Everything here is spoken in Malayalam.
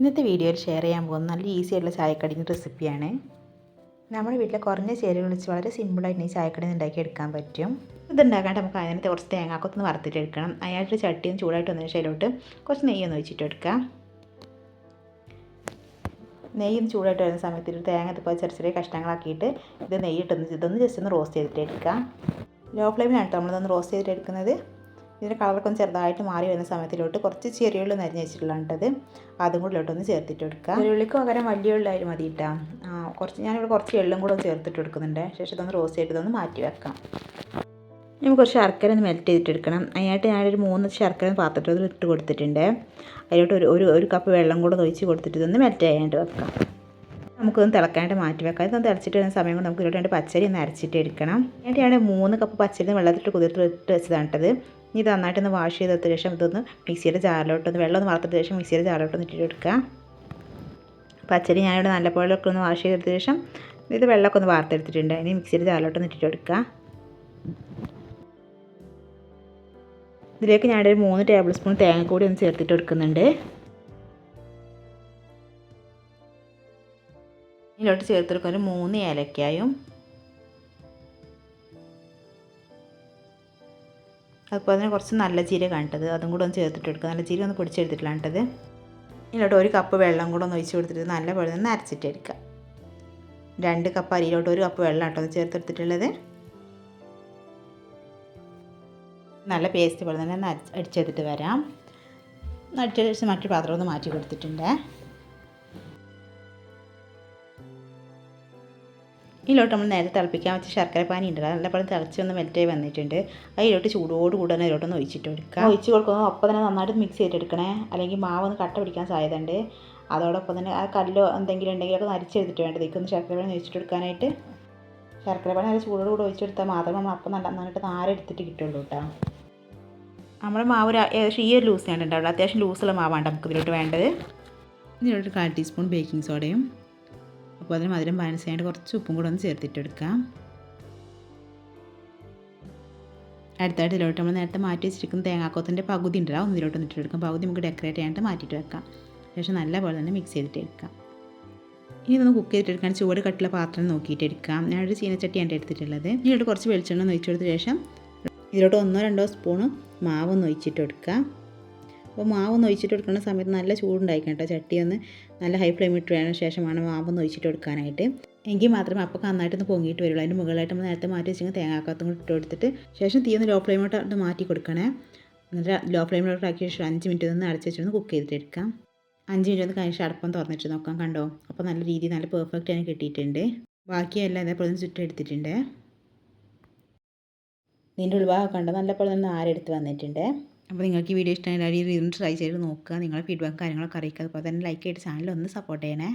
ഇന്നത്തെ വീഡിയോയിൽ ഷെയർ ചെയ്യാൻ പോകുന്ന നല്ല ഈസി ആയിട്ടുള്ള ചായക്കടിന്റെ റെസിപ്പിയാണ് നമ്മുടെ വീട്ടിലെ കുറഞ്ഞ ചേരുവകൾ വെച്ച് വളരെ സിമ്പിളായിട്ട് ഈ ചായക്കടി ഉണ്ടാക്കി എടുക്കാൻ പറ്റും. ഇതുണ്ടാക്കാണ്ട് നമുക്ക് അതിനകത്ത് കുറച്ച് തേങ്ങാക്കൊത്തൊന്ന് വറുത്തിട്ട് എടുക്കണം അതിനായിട്ട് ചട്ടിയും ചൂടായിട്ട് വന്നതിന് ശേഷമായിട്ട് കുറച്ച് നെയ്യൊന്ന് ഒഴിച്ചിട്ട് എടുക്കാം നെയ്യ് ചൂടായിട്ട് വരുന്ന സമയത്ത് ഒരു തേങ്ങ ഇപ്പോൾ ചെറിയ ചെറിയ കഷ്ണങ്ങളാക്കിയിട്ട് ഇത് നെയ്യിട്ടൊന്ന് ഇതൊന്ന് ജസ്റ്റ് ഒന്ന് റോസ്റ്റ് ചെയ്തിട്ട് എടുക്കാം ലോ ഫ്ലെയിമിലാണ് നമ്മളിതൊന്ന് റോസ്റ്റ് ചെയ്തിട്ട് എടുക്കുന്നത്. ഇതിന്റെ കളറൊക്കെ ഒന്ന് ചെറുതായിട്ട് മാറി വരുന്ന സമയത്തിലോട്ട് കുറച്ച് ചെറിയുള്ളി നരിഞ്ഞ് വെച്ചിട്ടുള്ളത് അതും കൂടി ഒന്ന് ചേർത്തിട്ട് കൊടുക്കുക. ചെറിയുള്ളിക്ക് പകരം വലിയ ഉള്ളായാലും മതി ഇട്ടാ കുറച്ച് ഞാനിവിടെ കുറച്ച് എള്ളും കൂടെ ഒന്ന് ചേർത്തിട്ട് കൊടുക്കുന്നുണ്ട്. ശേഷം ഇതൊന്ന് റോസ്റ്റ് ചെയ്തിട്ട് ഒന്ന് മാറ്റി വെക്കാം. നമുക്ക് കുറച്ച് ശർക്കര ഒന്ന് മെൽറ്റ് ചെയ്തിട്ട് എടുക്കണം. അതിനായിട്ട് ഞാനൊരു മൂന്ന് ശർക്കര പാത്രത്തിൽ ഇട്ട് കൊടുത്തിട്ടുണ്ട്. അതിലോട്ട് ഒരു ഒരു ഒരു കപ്പ് വെള്ളം കൂടെ ഒഴിച്ച് കൊടുത്തിട്ട് ഇതൊന്ന് മെൽറ്റ് ചെയ്യാനായിട്ട് വെക്കാം. നമുക്കൊന്ന് തിളക്കാനായിട്ട് മാറ്റി വെക്കാം. ഇതൊന്ന് തിളച്ചിട്ട് വരുന്ന സമയം കൊണ്ട് നമുക്ക് ഇതിലോട്ട് പച്ചരി ഒന്ന് അരച്ചിട്ട് എടുക്കണം. അതിനായിട്ട് ഞാൻ മൂന്ന് കപ്പ് പച്ചരി വെള്ളത്തിട്ട് കുതിർത്ത് ഇട്ട് വെച്ചതാണ് കേട്ടത് ഇനി നന്നായിട്ടൊന്ന് വാഷ് ചെയ്തെടുത്ത ശേഷം ഇതൊന്ന് മിക്സിയുടെ ജാറിലോട്ടൊന്ന് വെള്ളം ഒന്ന് വളർത്തിയ ശേഷം മിക്സിയുടെ ജാറിലോട്ടൊന്ന് ഇട്ടിട്ട് എടുക്കുക പച്ചരി ഞാനിവിടെ നല്ലപോലെയൊക്കെ ഒന്ന് വാഷ് ചെയ്തെടുത്ത ശേഷം ഇത് വെള്ളമൊക്കെ ഒന്ന് വാർത്തെടുത്തിട്ടുണ്ട്. ഇനി മിക്സിയുടെ ജാറിലോട്ടൊന്ന് ഇട്ടിട്ട് എടുക്കുക ഇതിലേക്ക് ഞാനൊരു മൂന്ന് ടേബിൾ സ്പൂൺ തേങ്ങ കൂടി ഒന്ന് ചേർത്തിട്ട് എടുക്കുന്നുണ്ട് ഇതിലോട്ട് ചേർത്തെടുക്കാൻ ഒരു മൂന്ന് ഏലക്കായും അതുപോലെ തന്നെ കുറച്ച് നല്ല ജീരകം കണ്ടത് അതും കൂടെ ഒന്ന് ചേർത്തിട്ട് എടുക്കുക നല്ല ജീരകം ഒന്ന് പൊടിച്ചെടുത്തിട്ടില്ല കണ്ടത് ഇതിലോട്ട് ഒരു കപ്പ് വെള്ളം കൂടെ ഒന്ന് ഒഴിച്ച് കൊടുത്തിട്ട് നല്ല പോലെ ഒന്ന് അരച്ചിട്ട് എടുക്കുക രണ്ട് കപ്പ് അരിയിലോട്ട് ഒരു കപ്പ് വെള്ളം കേട്ടോ ചേർത്തെടുത്തിട്ടുള്ളത്. നല്ല പേസ്റ്റ് പോലെ തന്നെ ഒന്ന് അടിച്ചെടുത്തിട്ട് വരാം. അടിച്ചതിന് മറ്റൊരു പാത്രം ഒന്ന് മാറ്റി കൊടുത്തിട്ടുണ്ട്. ഇതിലോട്ട് നമ്മൾ നേരെ തിളപ്പിക്കാൻ വെച്ച ശർക്കര പാനി ഉണ്ടല്ലോ നല്ലപോലെ തിളച്ച് ഒന്ന് മെൽറ്റായി വന്നിട്ടുണ്ട്. അതിലോട്ട് ചൂടോട് കൂടെ തന്നെ ഇതിലോട്ടൊന്ന് ഒഴിച്ചിട്ട് കൊടുക്കുക. ഒഴിച്ച് കൊടുക്കുന്നത് ഒപ്പം തന്നെ നന്നായിട്ട് മിക്സ് ചെയ്തെടുക്കണേ. അല്ലെങ്കിൽ മാവ് ഒന്ന് കട്ട പിടിക്കാൻ സാധ്യത ഉണ്ട് അതോടൊപ്പം തന്നെ ആ കല്ലോ എന്തെങ്കിലും ഉണ്ടെങ്കിലൊക്കെ നരിച്ചെടുത്തിട്ട് വേണ്ടത്. ഇതൊന്ന് ശർക്കര പാനി ഒഴിച്ചിട്ട് കൊടുക്കാനായിട്ട്. ശർക്കര പാനി നല്ല ചൂടോട് കൂടെ ഒഴിച്ചെടുത്താൽ മാത്രമേ നമ്മൾ അപ്പം നല്ല നന്നായിട്ട് നാരെടുത്തിട്ട് കിട്ടുള്ളൂ കേട്ടോ. നമ്മുടെ മാവ് ഏകദേശം ഈ ഒരു ലൂസ് ഉണ്ടാവുള്ളൂ. അത്യാവശ്യം ലൂസുള്ള മാവാണ് നമുക്ക് ഇതിലോട്ട് വേണ്ടത്. ഇതിലോട്ട് കാൽ ടീസ്പൂൺ ബേക്കിംഗ് സോഡയും അപ്പോൾ അതിന് മധുരം ബാലൻസ് ചെയ്യാനായിട്ട് കുറച്ച് ഉപ്പും കൂടെ ഒന്ന് ചേർത്തിട്ടെടുക്കാം. അടുത്തായിട്ട് ഇതിലോട്ട് നമ്മൾ നേരത്തെ മാറ്റി വെച്ചിരിക്കുന്ന തേങ്ങാക്കോത്തിന്റെ പകുതി ഉണ്ടാവും ഒന്നിലോട്ട് എടുക്കാം. പകുതി നമുക്ക് ഡെക്കറേറ്റ് ചെയ്യാനായിട്ട് മാറ്റിയിട്ട് വെക്കാം. ശേഷം നല്ലപോലെ തന്നെ മിക്സ് ചെയ്തിട്ട് എടുക്കാം ഇനി ഒന്ന് കുക്ക് ചെയ്തിട്ടെടുക്കാൻ ചൂട് കട്ടുള്ള പാത്രം നോക്കിയിട്ട് എടുക്കാം ഞാനൊരു ചീനച്ചട്ടിയാണ് എടുത്തിട്ടുള്ളത്. ഇതിലോട്ട് കുറച്ച് വെളിച്ചെണ്ണ ഒഴിച്ചു കൊടുത്ത ശേഷം ഇതിലോട്ട് ഒന്നോ രണ്ടോ സ്പൂണ് മാവ് ഒന്ന് ഒഴിച്ചിട്ട് എടുക്കാം അപ്പോൾ മാവ് ഒന്ന് ഒഴിച്ചിട്ട് കൊടുക്കുന്ന സമയത്ത് നല്ല ചൂടുണ്ടായിരിക്കണം കേട്ടോ ചട്ടി ഒന്ന് നല്ല ഹൈ ഫ്ലെയിം ഇട്ട് വേണം ശേഷമാണ് മാവ് ഒന്ന് ഒഴിച്ചിട്ട് കൊടുക്കാനായിട്ട്. എങ്കിൽ മാത്രമേ അപ്പോൾ നന്നായിട്ടൊന്ന് പൊങ്ങിയിട്ട് വരുള്ളൂ. അതിന്റെ മുകളിലായിട്ട് നമ്മൾ നേരത്തെ മാറ്റി വെച്ചെങ്കിൽ തേങ്ങാക്കത്തും കൂടി ഇട്ട് കൊടുത്തിട്ട് ശേഷം തീ ഒന്ന് ലോ ഫ്ലെയിമോട്ട് മാറ്റി കൊടുക്കണേ. എന്നിട്ട് ലോ ഫ്ലെയിമിലോട്ട് ആക്കിയ ശേഷം അഞ്ച് മിനിറ്റ് ഒന്ന് അടച്ച് ഒന്ന് കുക്ക് ചെയ്തിട്ട് എടുക്കാം. അഞ്ച് മിനിറ്റ് ഒന്ന് കഴിഞ്ഞ അടപ്പം തുറന്നിട്ട് നോക്കാം കണ്ടോ? അപ്പോൾ നല്ല രീതിയിൽ നല്ല പെർഫെക്റ്റ് ആയി കിട്ടിയിട്ടുണ്ട്. ബാക്കിയെല്ലാം ഇതേപോലെ ഒന്ന് ചുറ്റെടുത്തിട്ടുണ്ട് ഇതിന്റെ ഉൾഭാഗം കണ്ടോ? നല്ലപോലെ തന്നെ ആരെടുത്ത് വന്നിട്ടുണ്ട്. അപ്പോൾ നിങ്ങൾക്ക് ഈ വീഡിയോ ഇഷ്ടമായി ഇരുന്ന് ട്രൈ ചെയ്ത് നോക്കുക. നിങ്ങളുടെ ഫീഡ്ബാക്ക് കാര്യങ്ങളൊക്കെ അറിയിക്കുക. അതുപോലെ തന്നെ ലൈക്ക് ചെയ്തിട്ട് ചാനൽ ഒന്ന് സപ്പോർട്ട് ചെയ്യണേ.